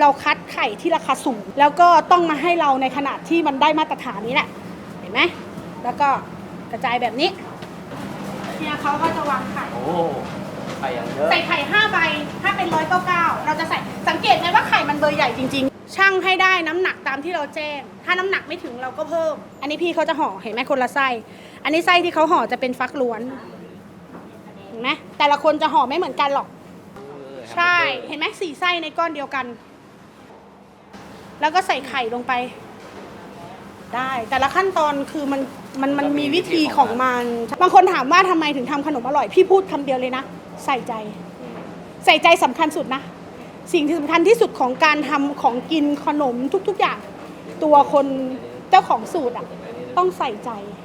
เราคัดไข่ที่ราคาสูง แล้วก็ต้องมาให้เราในขนาดที่มันได้มาตรฐานนี้แหละ เห็นไหม แล้วก็กระจายแบบนี้เนี่ยเขาก็จะวางไข่โอ้ไข่อย่างเยอะใส่ไข่5ใบถ้าเป็นร้อยเก้าเก้าเราจะใส่สังเกตไหมว่าไข่มันเบอร์ใหญ่จริง ๆ ช่างให้ได้น้ำหนักตามที่เราแจ้ง ถ้าน้ำหนักไม่ถึงเราก็เพิ่ม อันนี้พี่เขาจะห่อเห็นไหมคนละไส้อันนี้ไส้ที่เขาห่อจะเป็นฟักล้วนเห็นไหมแต่ละคนจะห่อไม่เหมือนกันหรอก ใช่เห็นไหมสี่ไส้ในก้อนเดียวกัน แล้วก็ใส่ไข่ลงไป ได้ แต่ละขั้นตอนคือมันมันมันมีวิธีของมันบางคนถามว่าทำไมถึงทำขนมอร่อย พี่พูดคำเดียวเลยนะ ใส่ใจ ใส่ใจสำคัญสุดนะ สิ่งที่สำคัญที่สุดของการทำของกินขนมทุก ๆ อย่าง ตัวคนเจ้าของสูตรอะ ต้องใส่ใจ